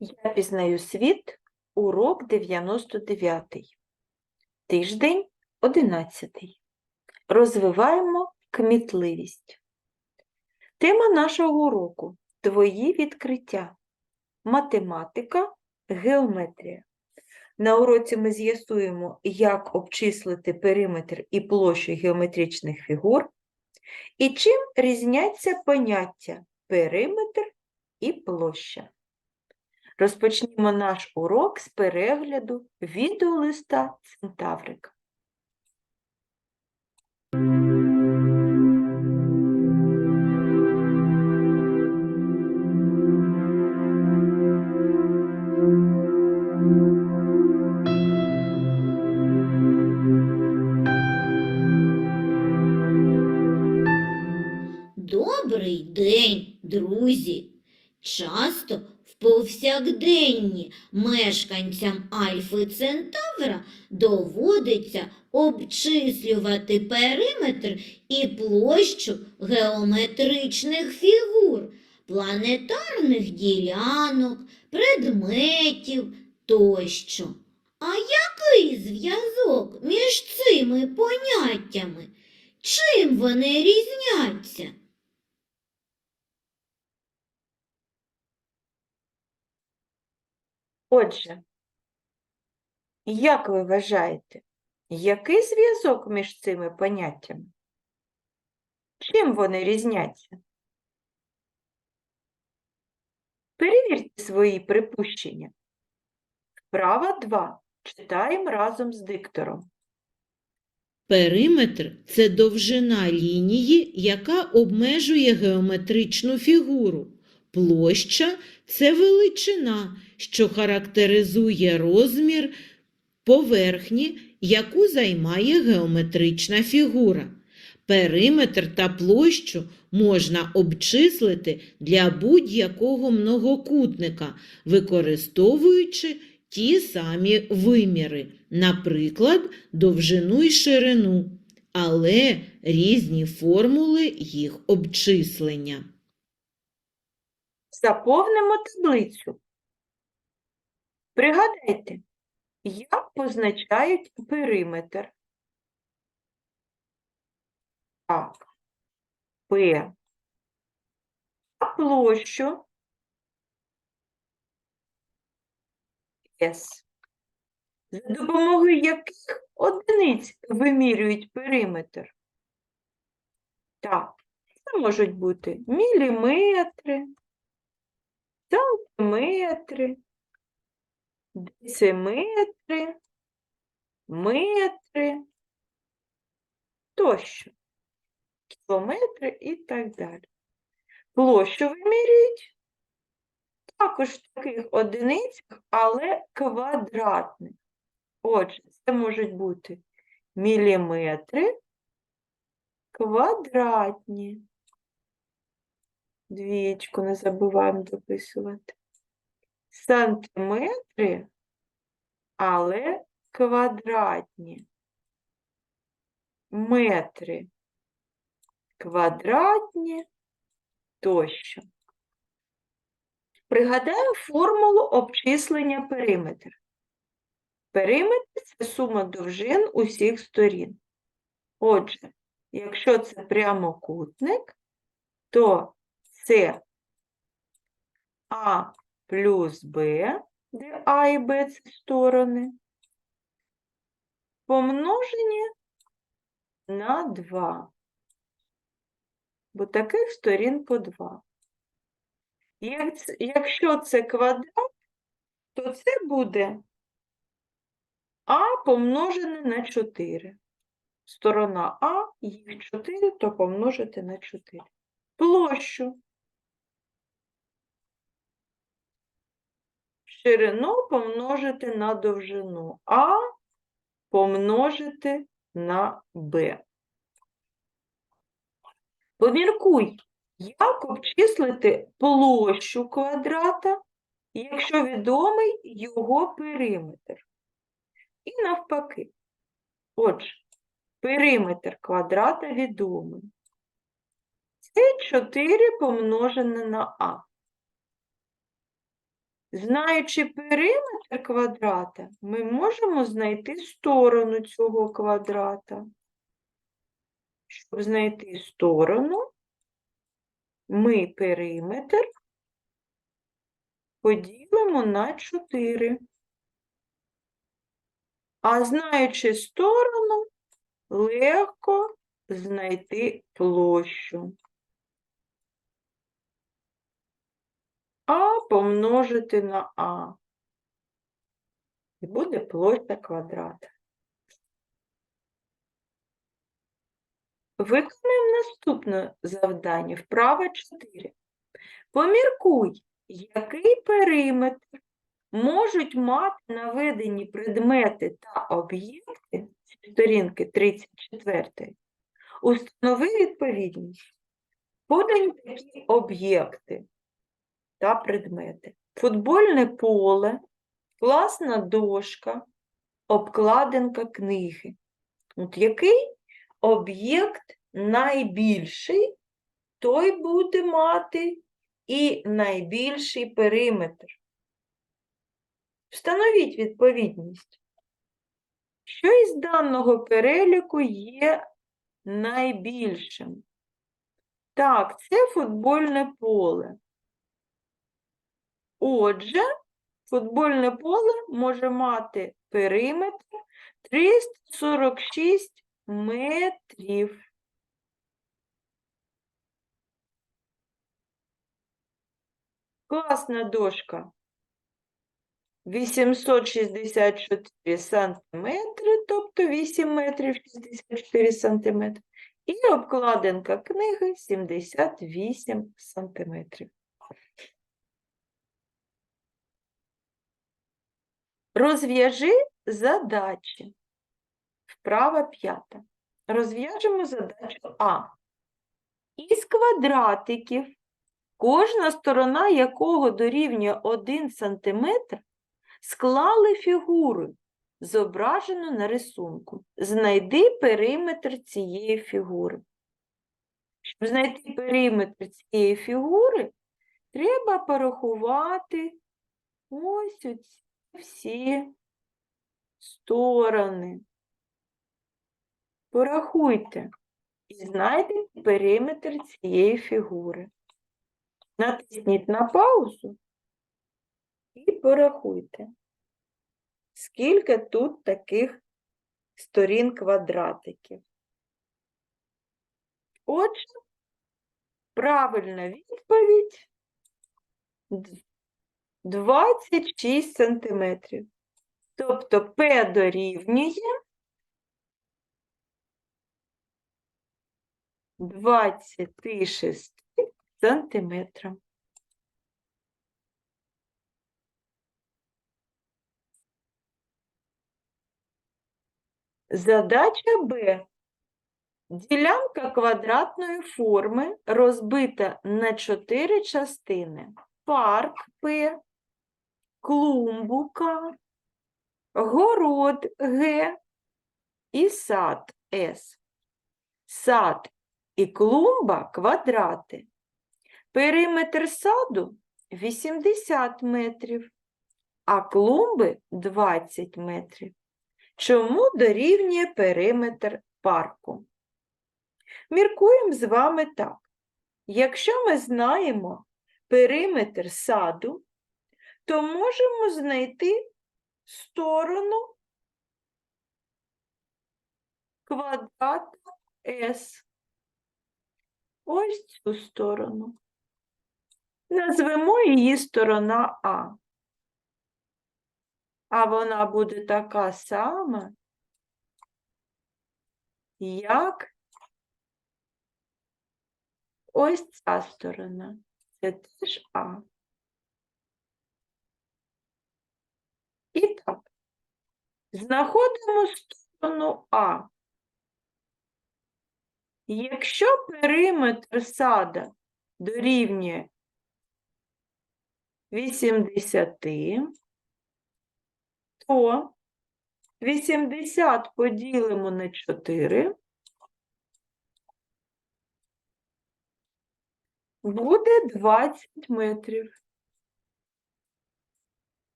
Я пізнаю світ, урок 99. Тиждень 11. Розвиваємо кмітливість. Тема нашого уроку Твої відкриття. Математика, геометрія. На уроці ми з'ясуємо, як обчислити периметр і площу геометричних фігур, і чим різняться поняття периметр і площа. Розпочнімо наш урок з перегляду відеолиста Центаврика. Добрий день, друзі! Часто повсякденні мешканцям Альфи Центавра доводиться обчислювати периметр і площу геометричних фігур, планетарних ділянок, предметів тощо. А який зв'язок між цими поняттями? Чим вони різняться? Отже, як ви вважаєте, який зв'язок між цими поняттями? Чим вони різняться? Перевірте свої припущення. Вправа 2. Читаємо разом з диктором. Периметр це довжина лінії, яка обмежує геометричну фігуру. Площа це величина, що характеризує розмір поверхні, яку займає геометрична фігура. Периметр та площу можна обчислити для будь-якого многокутника, використовуючи ті самі виміри, наприклад, довжину і ширину, але різні формули їх обчислення. Заповнимо таблицю. Пригадайте, як позначають периметр. Так, П. А площу С. За допомогою яких одиниць вимірюють периметр? Так, це можуть бути міліметри, сантиметри, дециметри, метри тощо, кілометри і так далі. Площу вимірюють також в таких одиницях, але квадратних. Отже, це можуть бути міліметри квадратні. Двічку не забуваємо дописувати. Сантиметри, але квадратні. Метри квадратні тощо. Пригадаємо формулу обчислення периметр. Периметр – це сума довжин усіх сторін. Отже, якщо це прямокутник, то це А плюс Б, де А і Б – це сторони, помножені на 2. Бо таких сторін по 2. Якщо це квадрат, то це буде А помножене на 4. Сторона А, їх 4, то помножити на 4. Площу. Ширину помножити на довжину. А помножити на Б. Поміркуй, як обчислити площу квадрата, якщо відомий його периметр. І навпаки. Отже, периметр квадрата відомий. Це 4 помножене на А. Знаючи периметр квадрата, ми можемо знайти сторону цього квадрата. Щоб знайти сторону, ми периметр поділимо на 4. А знаючи сторону, легко знайти площу. А помножити на А. І буде площа квадрата. Виконуємо наступне завдання. Вправа 4. Поміркуй, який периметр можуть мати наведені предмети та об'єкти сторінки 34. Установи відповідність. Подані такі об'єкти та предмети. Футбольне поле, класна дошка, обкладинка книги. От який об'єкт найбільший, той буде мати і найбільший периметр. Встановіть відповідність. Що із даного переліку є найбільшим? Так, це футбольне поле. Отже, футбольне поле може мати периметр 346 метрів. Класна дошка. 864 сантиметри, тобто 8 метрів 64 сантиметри. І обкладинка книги 78 сантиметрів. Розв'яжи задачі. Вправа п'ята. Розв'яжемо задачу А. Із квадратиків, кожна сторона якого дорівнює 1 см, склали фігуру, зображену на рисунку. Знайди периметр цієї фігури. Щоб знайти периметр цієї фігури, треба порахувати ось оці всі сторони. Порахуйте і знайдете периметр цієї фігури. Натисніть на паузу і порахуйте, скільки тут таких сторін квадратиків. Отже, правильна відповідь 26 сантиметрів. Тобто П дорівнює 26 сантиметрам. Задача Б. Ділянка квадратної форми розбита на чотири частини. Парк П, клумбу К, город Г і сад С. Сад і клумба квадрати. Периметр саду 80 метрів, а клумби 20 метрів. Чому дорівнює периметр парку? Міркуємо з вами так. Якщо ми знаємо периметр саду, то можемо знайти сторону квадрата S. Ось цю сторону. Назвемо її сторона А. А вона буде така сама, як ось ця сторона. Це теж А. І так, знаходимо сторону А. Якщо периметр сада дорівнює 80, то 80 поділимо на 4 буде 20 метрів.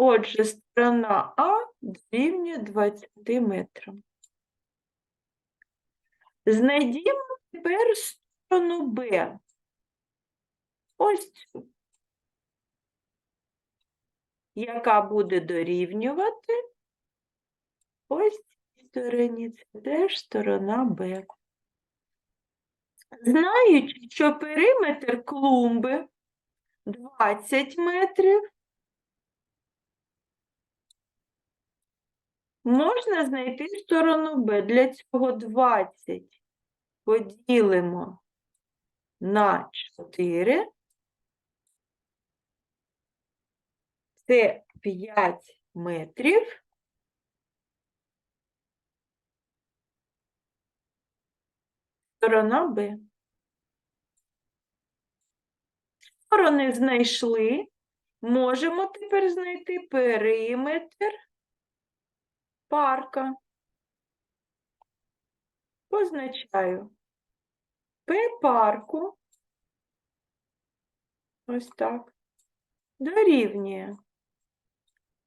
Отже, сторона А дорівнює 20 метрам. Знайдімо тепер сторону Б. Ось цю. Яка буде дорівнювати ось цій стороні. Це теж сторона Б. Знаючи, що периметр клумби 20 метрів, можна знайти сторону Б. Для цього 20 поділимо на 4. Це 5 метрів. Сторона Б. Сторони знайшли. Можемо тепер знайти периметр парка. Позначаю П парку. Ось так. Дорівнює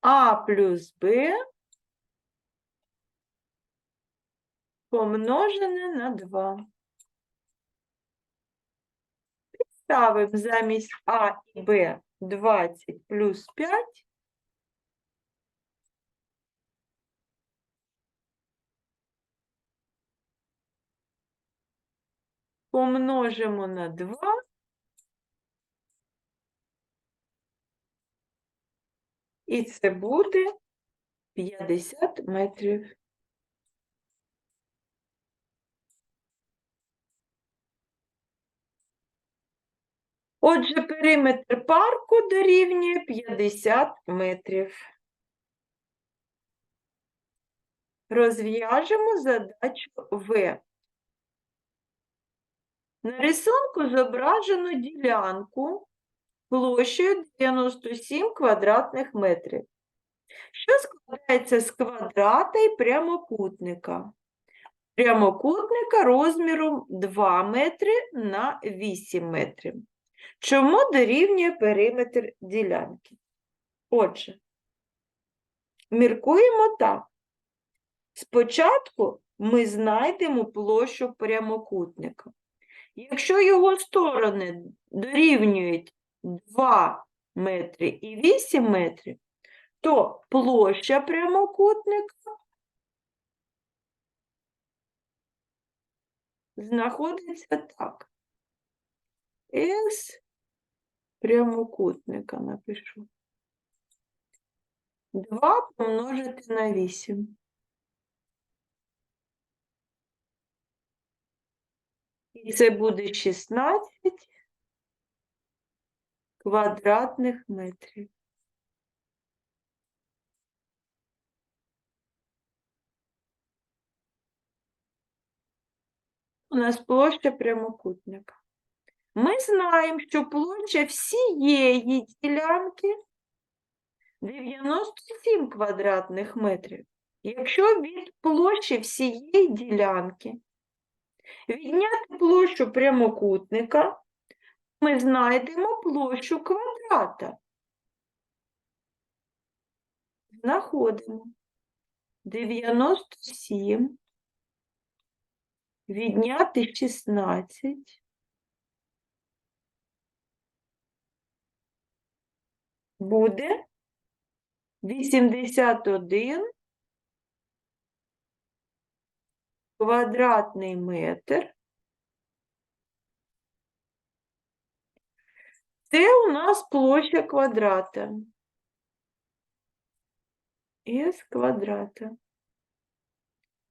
А плюс Б помножене на 2. Підставимо замість А і Б 20 плюс 5. Помножимо на 2. І це буде 50 метрів. Отже, периметр парку дорівнює 50 метрів. Розв'яжемо задачу В. На рисунку зображено ділянку площею 97 квадратних метрів, що складається з квадрата і прямокутника. Прямокутника розміром 2 метри на 8 метрів. Чому дорівнює периметр ділянки? Отже, міркуємо так. Спочатку ми знайдемо площу прямокутника. Якщо його сторони дорівнюють 2 метри і 8 метрів, то площа прямокутника знаходиться так. С прямокутника напишу. 2 помножити на 8. І це буде 16 квадратних метрів. У нас площа прямокутника. Ми знаємо, що площа всієї ділянки 97 квадратних метрів. Якщо від площі всієї ділянки відняти площу прямокутника, ми знайдемо площу квадрата. Знаходимо. 97 відняти 16 буде 81 квадратний метр. Це у нас площа квадрата. С квадрата.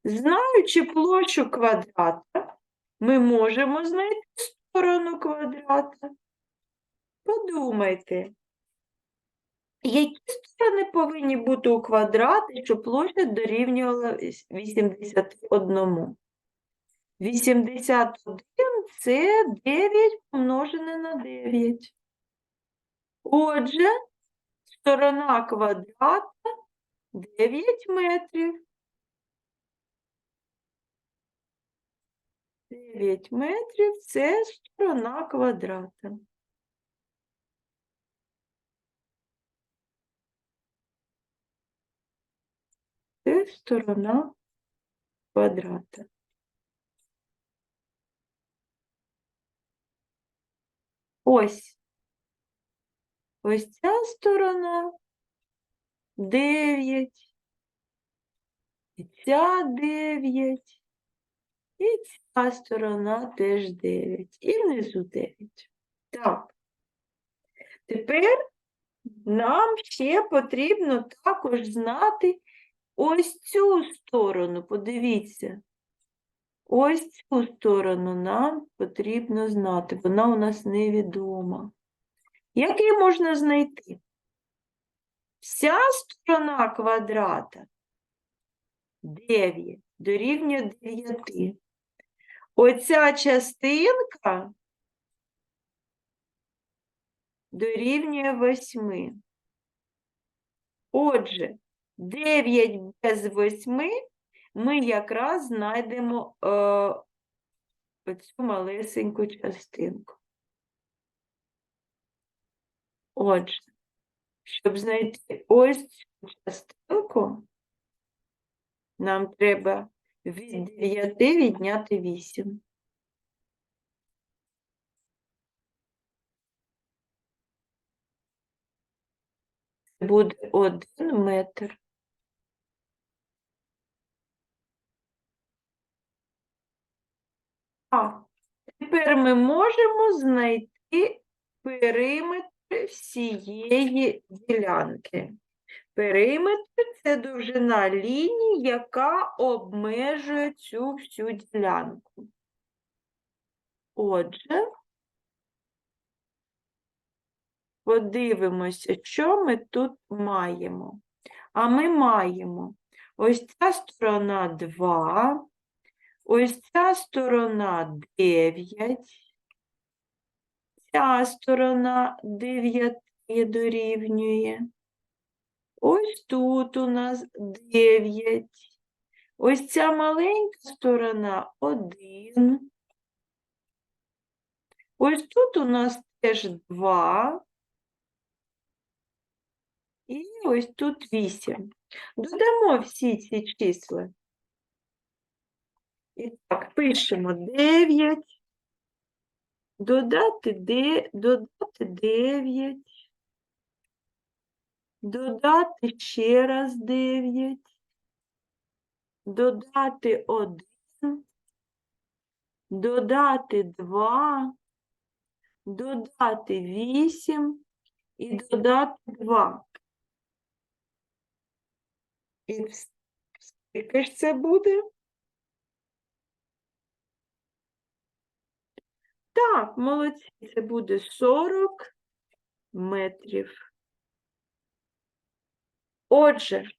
Знаючи площу квадрата, ми можемо знайти сторону квадрата. Подумайте, які сторони повинні бути у квадраті, щоб площа дорівнювала віс- 81? 81 – це 9 помножене на 9. Отже, сторона квадрата 9 метрів. 9 метрів – це сторона квадрата. Це сторона квадрата. Ось. Ось ця сторона 9. І ця 9. І ця сторона теж 9. І внизу 9. Так. Тепер нам ще потрібно також знати ось цю сторону. Подивіться. Ось цю сторону нам потрібно знати. Вона у нас невідома. Як її можна знайти? Вся сторона квадрата 9 дорівнює 9. Оця частинка дорівнює 8. Отже, 9 без 8 ми якраз знайдемо е, оцю малесеньку частинку. Отже, щоб знайти ось цю частинку, нам треба від 9 відняти 8. Це буде 1 метр. А, тепер ми можемо знайти периметр всієї ділянки. Периметр це довжина лінії, яка обмежує цю всю ділянку. Отже, подивимося, що ми тут маємо. А ми маємо ось ця сторона 2, ось ця сторона 9, ця сторона 9 дорівнює. Ось тут у нас 9. Ось ця маленька сторона 1. Ось тут у нас теж 2. І ось тут 8. Додамо всі ці числа. І так, пишемо 9. Додати, де, додати 9. Додати ще раз 9. Додати 1. Додати 2. Додати 8. І додати 2. І скільки ж це буде? Так, молодці, це буде 40 метрів. Отже,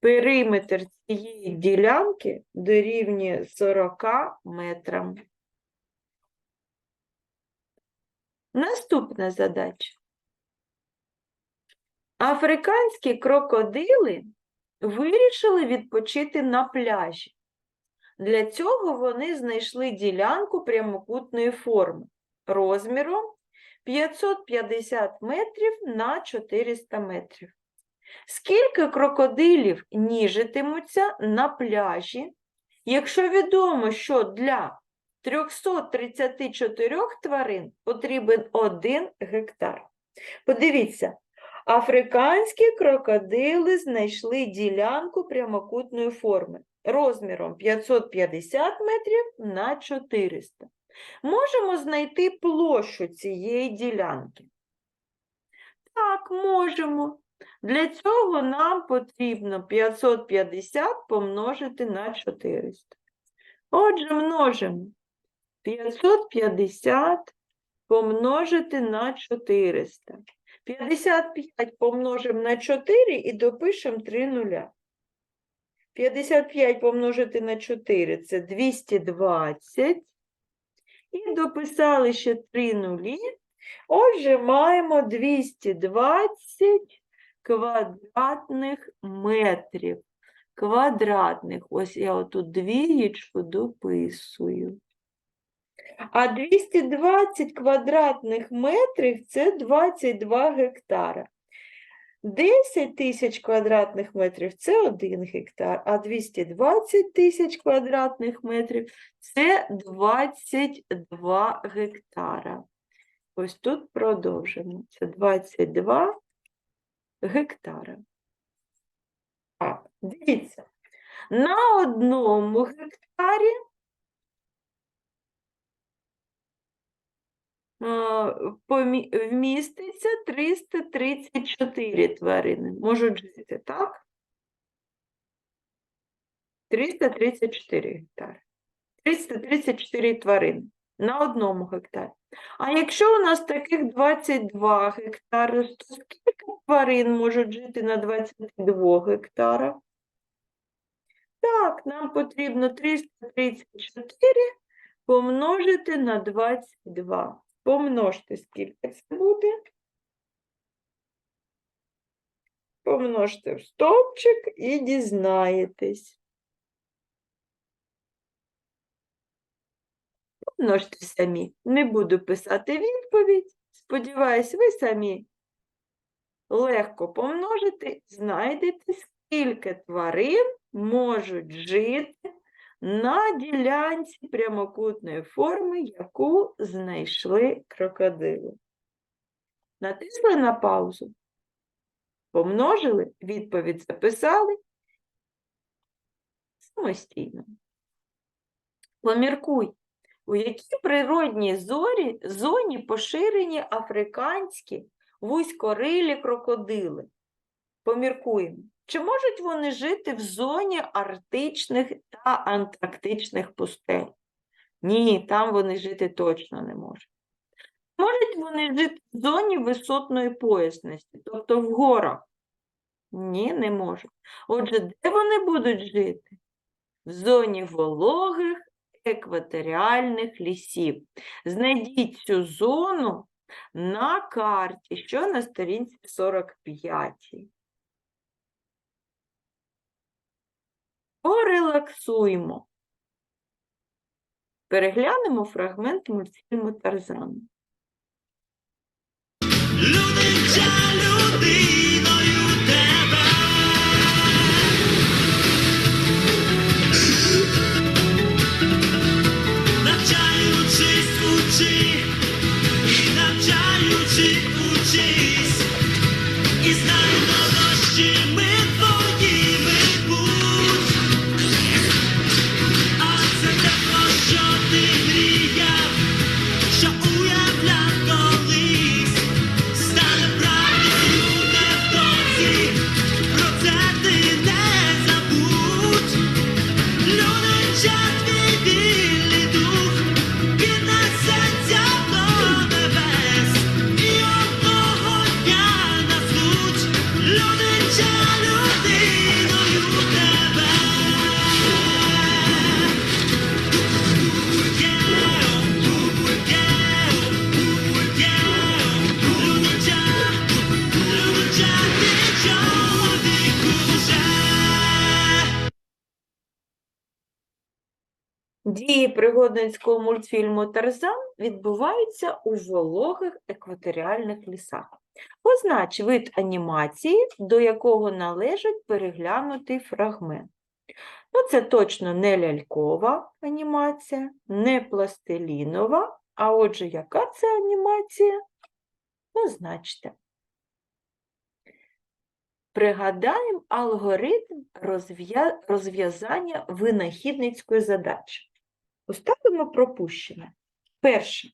периметр цієї ділянки дорівнює 40 метрам. Наступна задача. Африканські крокодили вирішили відпочити на пляжі. Для цього вони знайшли ділянку прямокутної форми розміром 550 метрів на 400 метрів. Скільки крокодилів ніжитимуться на пляжі, якщо відомо, що для 334 тварин потрібен 1 гектар? Подивіться, африканські крокодили знайшли ділянку прямокутної форми розміром 550 метрів на 400. Можемо знайти площу цієї ділянки. Так, можемо. Для цього нам потрібно 550 помножити на 400. Отже, множимо 550 помножити на 400. 55 помножимо на 4 і допишемо 3 нуля. 55 помножити на 4 – це 220. І дописали ще 3 нулі. Отже, маємо 220 квадратних метрів. Квадратних. Ось я отут двієчку дописую. А 220 квадратних метрів – це 22 гектара. 10 тисяч квадратних метрів це 1 гектар, а 220 тисяч квадратних метрів це 22 гектара. Ось тут продовжимо. Це 22 гектара. Так, дивіться. На одному гектарі а, помі- вміститься 334 тварини. Можуть жити, так? 334 гектари. 334 тварини на одному гектарі. А якщо у нас таких 22 гектари, то скільки тварин можуть жити на 22 гектарах? Так, нам потрібно 334 помножити на 22. Помножте, скільки це буде. Помножте в стовпчик і дізнаєтесь. Помножте самі. Не буду писати відповідь. Сподіваюсь, ви самі легко помножите, знайдете, скільки тварин можуть жити на ділянці прямокутної форми, яку знайшли крокодили. Натисли на паузу. Помножили, відповідь записали самостійно. Поміркуй, у якій природній зорі, зоні поширені африканські вузькорилі крокодили. Поміркуємо, чи можуть вони жити в зоні арктичних та антарктичних пустель? Ні, там вони жити точно не можуть. Можуть вони жити в зоні висотної поясності, тобто в горах? Ні, не можуть. Отже, де вони будуть жити? В зоні вологих екваторіальних лісів. Знайдіть цю зону на карті, що на сторінці 45. Порелаксуємо. Переглянемо фрагмент мультфільму Тарзан. Люди, людиною пригодницького мультфільму Тарзан відбуваються у вологих екваторіальних лісах. Познач вид анімації, до якого належить переглянутий фрагмент. Ну, це точно не лялькова анімація, не пластилінова, а отже, яка це анімація? Позначте. Пригадаємо алгоритм розв'язання винахідницької задачі. Поставимо пропущене. Перше.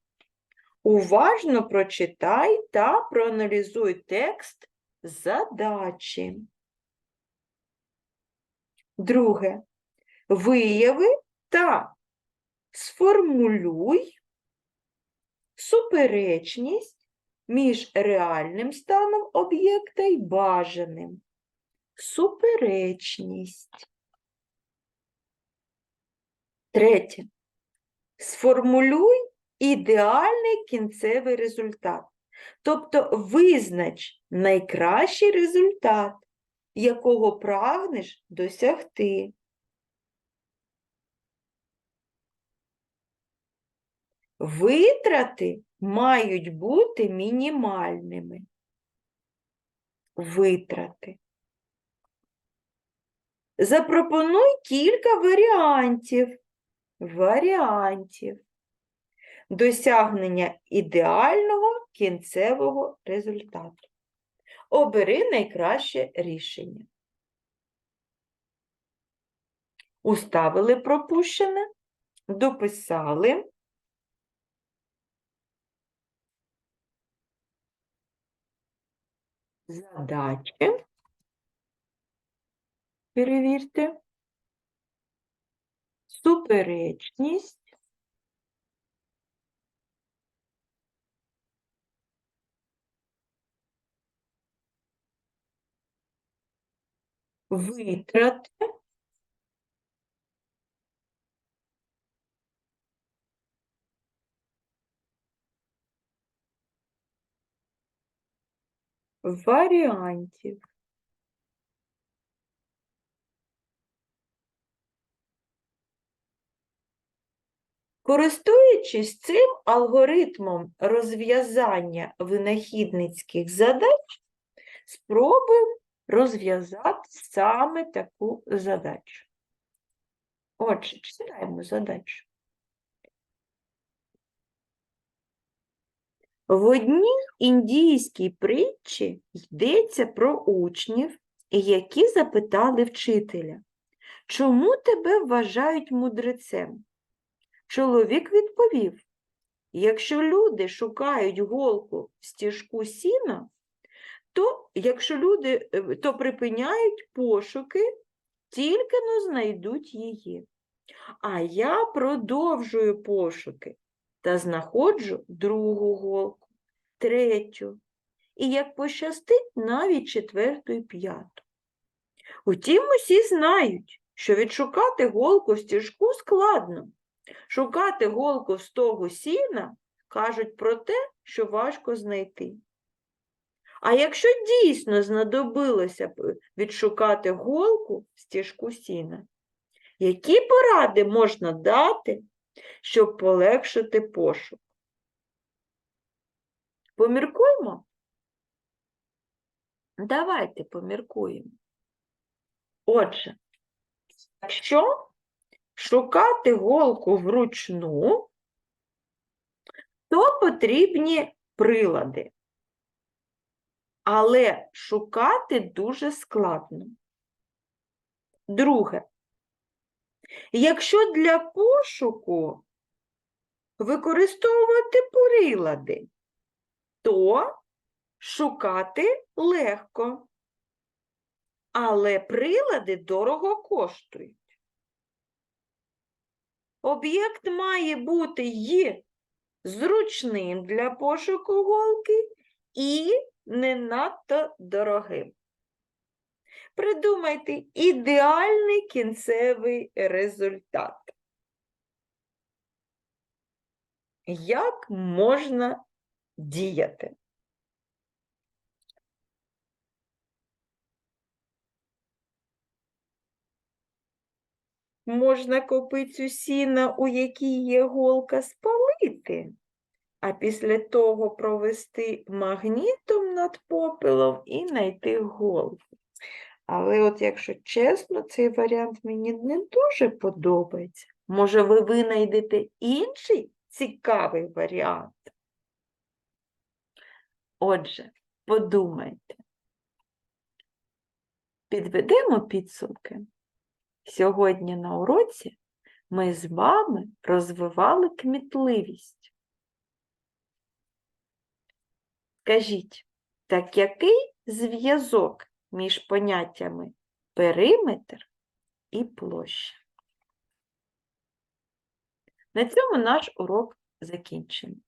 Уважно прочитай та проаналізуй текст задачі. Друге. Вияви та сформулюй суперечність між реальним станом об'єкта і бажаним. Суперечність. Третє. Сформулюй ідеальний кінцевий результат. Тобто визнач найкращий результат, якого прагнеш досягти. Витрати мають бути мінімальними. витрати. Запропонуй кілька варіантів. Варіантів досягнення ідеального кінцевого результату. Обери найкраще рішення. Уставили пропущене, дописали. Задачі. Перевірте. Суперечність. Витрати. Варіантів. Користуючись цим алгоритмом розв'язання винахідницьких задач, спробуємо розв'язати саме таку задачу. Отже, читаємо задачу. В одній індійській притчі йдеться про учнів, які запитали вчителя, чому тебе вважають мудрецем? Чоловік відповів, якщо люди шукають голку в стіжку сіна, то якщо люди е, то припиняють пошуки, тільки но знайдуть її. А я продовжую пошуки та знаходжу другу голку, третю, і як пощастить, навіть четверту і п'яту. Утім, усі знають, що відшукати голку в стіжку складно. Шукати голку в стогу сіна кажуть про те, що важко знайти. А якщо дійсно знадобилося б відшукати голку в стіжку сіна, які поради можна дати, щоб полегшити пошук? Поміркуємо? Давайте поміркуємо. Отже, якщо шукати голку вручну, то потрібні прилади. Але шукати дуже складно. Друге. Якщо для пошуку використовувати прилади, то шукати легко. Але прилади дорого коштують. Об'єкт має бути й зручним для пошуку голки і не надто дорогим. Придумайте ідеальний кінцевий результат. Як можна діяти? Можна копицю сіна, у якій є голка, спалити, а після того провести магнітом над попелом і знайти голку. Але от якщо чесно, цей варіант мені не дуже подобається. Може, ви винайдете інший цікавий варіант? Отже, подумайте. Підведемо підсумки. Сьогодні на уроці ми з вами розвивали кмітливість. Скажіть, так який зв'язок між поняттями периметр і площа? На цьому наш урок закінчений.